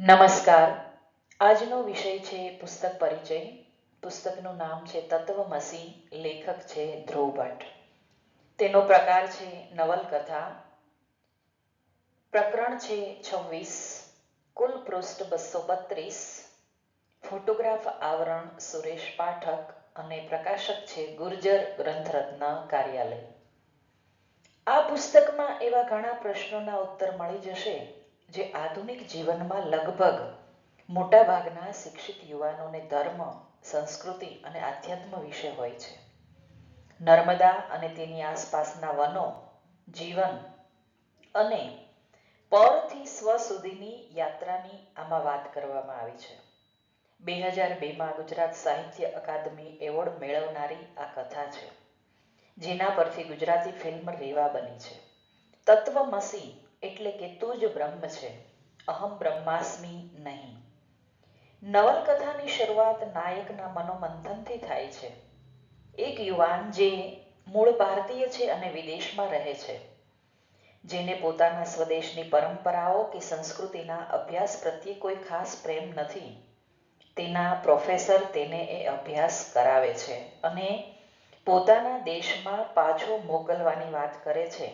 નમસ્કાર. આજનો વિષય છે પુસ્તક પરિચય. પુસ્તકનું નામ છે તત્વમસી લેખક છે ધ્રુવ ભટ્ટ. તેનો પ્રકાર છે નવલકથા. પ્રકરણ છે છવ્વીસ. કુલ પૃષ્ઠ બસો બત્રીસ. ફોટોગ્રાફ આવરણ સુરેશ પાઠક અને પ્રકાશક છે ગુર્જર ગ્રંથરત્ન કાર્યાલય. આ પુસ્તકમાં એવા ઘણા પ્રશ્નોના ઉત્તર મળી જશે. જે આધુનિક જીવનમાં લગભગ મોટાભાગના શિક્ષિત યુવાનોને ધર્મ, સંસ્કૃતિ અને આધ્યાત્મ વિશે હોય છે. નર્મદા અને તેની આસપાસના વનો, જીવન અને પરથી સ્વ સુધીની યાત્રાની આમાં વાત કરવામાં આવી છે. બે હજાર બેમાં ગુજરાત સાહિત્ય અકાદમી એવોર્ડ મેળવનારી આ કથા છે, જેના પરથી ગુજરાતી ફિલ્મ રેવા બની છે. તત્વમસી એટલે કે તું જ બ્રહ્મ છે. અહમ બ્રહ્માસ્મી નહીં. નવલકથાની શરૂઆત નાયકના મનોમંથનથી થાય છે. એક યુવાન જે મૂળ ભારતીય છે અને વિદેશમાં રહે છે, જેને પોતાના સ્વદેશની પરંપરાઓ કે સંસ્કૃતિના અભ્યાસ પ્રત્યે કોઈ ખાસ પ્રેમ નથી, તેના પ્રોફેસર તેને એ અભ્યાસ કરાવે છે અને પોતાના દેશમાં પાછો મોકલવાની વાત કરે છે.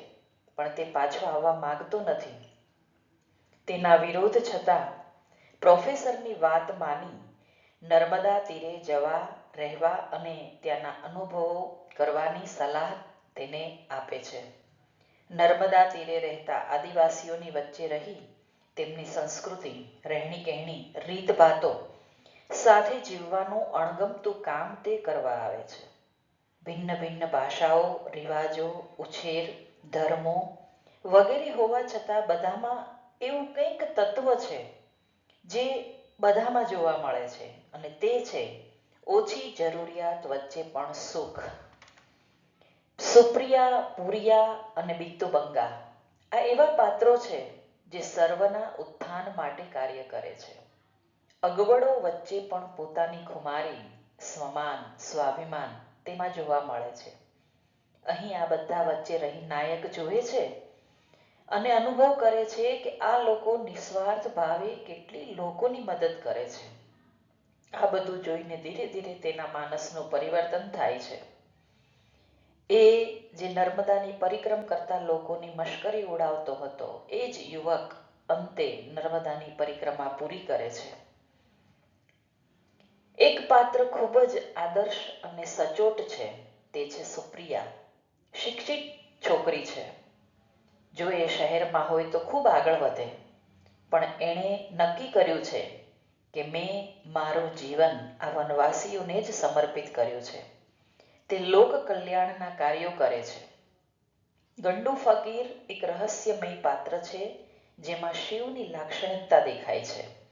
પણ તે પાછો આવવા માંગતો નથી. તેના વિરોધ છતાં પ્રોફેસરની વાત માની નર્મદા તીરે જવા, રહેવા અને ત્યાંના અનુભવો કરવાની સલાહ તેને આપે છે. નર્મદા તીરે રહેતા આદિવાસીઓની વચ્ચે રહી તેમની સંસ્કૃતિ રહેણી કહેણી રીતભાતો સાથે જીવવાનું અણગમતું કામ તે કરવા આવે છે. ભિન્ન ભિન્ન ભાષાઓ, રિવાજો, ઉછેર ધર્મો વગેરે હોવા છતાં બધામાં એવું કંઈક તત્વ છે જે બધામાં જોવા મળે છે અને તે છે ઓછી જરૂરિયાત વચ્ચે પણ સુખ. સુપ્રિયા, પુરિયા અને બિત્તુબંગા આ એવા પાત્રો છે જે સર્વના ઉત્થાન માટે કાર્ય કરે છે. અગવડો વચ્ચે પણ પોતાની ખુમારી, સ્વમાન, સ્વાભિમાન તેમાં જોવા મળે છે. અહીં આ બધા વચ્ચે રહી નાયક જોવે છે અને અનુભવ કરે છે કે આ લોકો નિસ્વાર્થ ભાવે કેટલી લોકોની મદદ કરે છે. આ બધું જોઈને ધીરે ધીરે તેના માનસનું પરિવર્તન થાય છે. એ જે નર્મદાની પરિક્રમ કરતા લોકોની મશ્કરી ઉડાવતો હતો, એ જ યુવક અંતે નર્મદાની પરિક્રમા પૂરી કરે છે. એક પાત્ર ખૂબ જ આદર્શ અને સચોટ છે, તે છે સુપ્રિયા. શિક્ષિત છોકરી છે. જો એ શહેરમાં હોય તો ખૂબ આગળ વધે. પણ એણે નક્કી કર્યું છે કે મેં મારું જીવન આ વનવાસીઓને જ સમર્પિત કર્યું છે. તે લોક કલ્યાણના કાર્યો કરે છે. ગંડુ ફકીર એક રહસ્યમય પાત્ર છે જેમાં શિવની લાક્ષણિકતા દેખાય છે.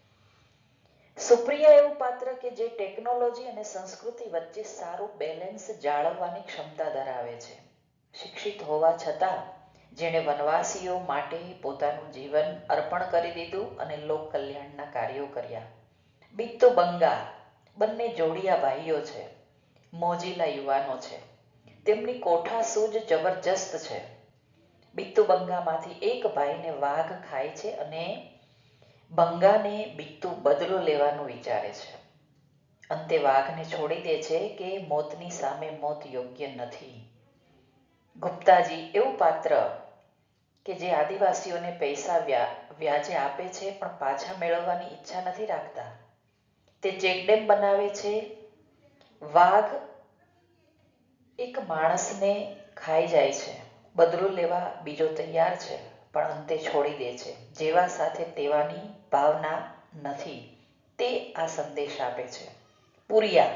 સુપ્રિયા એવું પાત્ર કે જે ટેકનોલોજી અને સંસ્કૃતિ વચ્ચે સારું બેલેન્સ જાળવવાની ક્ષમતા ધરાવે છે. શિક્ષિત હોવા છતાં જેણે વનવાસીઓ માટે પોતાનું જીવન અર્પણ કરી દીધું અને લોક કલ્યાણના કાર્યો કર્યા. બિત્તુ બંગા બંને જોડિયા ભાઈઓ છે. મોજીલા યુવાનો છે. તેમની કોઠા સૂજ જબરજસ્ત છે. બિત્તુ બંગામાંથી એક ભાઈને વાઘ ખાય છે અને બંગાને બિત્તુ બદલો લેવાનું વિચારે છે. અંતે વાઘને છોડી દે છે કે મોતની સામે મોત યોગ્ય નથી. ગુપ્તાજી એવું પાત્ર કે જે આદિવાસીઓને પૈસા વ્યાજે આપે છે, પણ પાછા મેળવવાની ઈચ્છા નથી રાખતા. તે ચેકડેમ બનાવે છે. વાઘ એક માણસને ખાઈ જાય છે. બદલો લેવા બીજો તૈયાર છે, પણ અંતે છોડી દે છે. જેવા સાથે તેવાની ભાવના નથી. તે આ સંદેશ આપે છે. પુરિયા,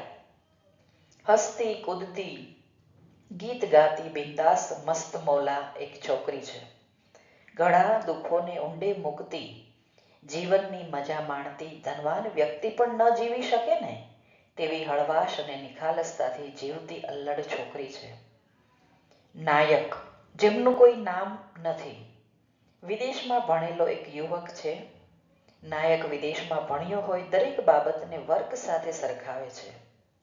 હસતી કૂદતી ગીત ગાતી બિંદાસ મસ્ત મોલા એક છોકરી છે. ઘણા દુઃખોને ઊંડે મૂકતી, જીવનની મજા માણતી ધનવાન વ્યક્તિ પણ ન જીવી શકે ને, તેવી હળવાશ અને નિખાલસતાથી જીવતી અલ્લડ છોકરી છે. નાયક, જેમનું કોઈ નામ નથી. વિદેશમાં ભણેલો એક યુવક છે. નાયક વિદેશમાં ભણ્યો હોય દરેક બાબતને વર્ક સાથે સરખાવે છે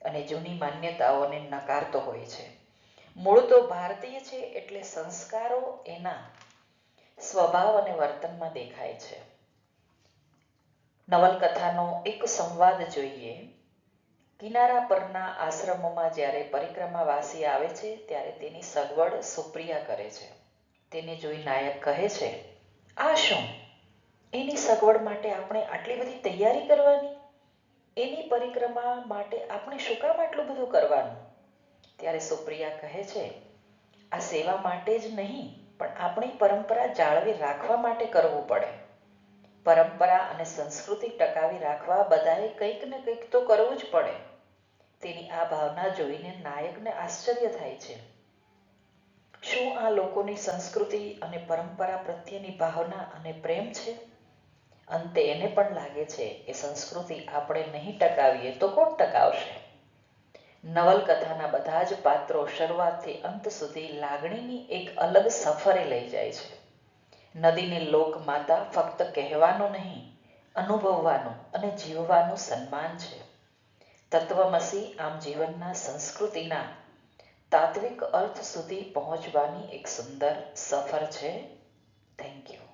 અને જૂની માન્યતાઓને નકારતો હોય છે. મૂળ તો ભારતીય છે એટલે સંસ્કારો એના સ્વભાવ અને વર્તનમાં દેખાય છે. નવલકથાનો એક સંવાદ જોઈએ. કિનારા પરના આશ્રમોમાં જ્યારે પરિક્રમાવાસી આવે છે, ત્યારે તેની સગવડ સુપ્રિયા કરે છે. તેને જોઈ નાયક કહે છે, આ શું? એની સગવડ માટે આપણે આટલી બધી તૈયારી કરવાની? એની પરિક્રમા માટે આપણે શું કામ આટલું બધું કરવાનું? ત્યારે સુપ્રિયા કહે છે, આ સેવા માટે જ નહીં, પણ આપણી પરંપરા જાળવી રાખવા માટે કરવું પડે. પરંપરા અને સંસ્કૃતિ ટકાવી રાખવા બધાએ કંઈક ને કંઈક તો કરવું જ પડે. તેની આ ભાવના જોઈને નાયકને આશ્ચર્ય થાય છે. શું આ લોકોની સંસ્કૃતિ અને પરંપરા પ્રત્યેની ભાવના અને પ્રેમ છે? અંતે એને પણ લાગે છે કે સંસ્કૃતિ આપણે નહીં ટકાવીએ તો કોણ ટકાવશે? નવલકથાના બધા જ પાત્રો શરૂઆતથી અંત સુધી લાગણીની એક અલગ સફરે લઈ જાય છે. નદીની લોકમાતા ફક્ત કહેવાનું નહીં, અનુભવવાનું અને જીવવાનું સન્માન છે. તત્વમસી આમ જીવનના સંસ્કૃતિના તાત્વિક અર્થ સુધી પહોંચવાની એક સુંદર સફર છે. Thank you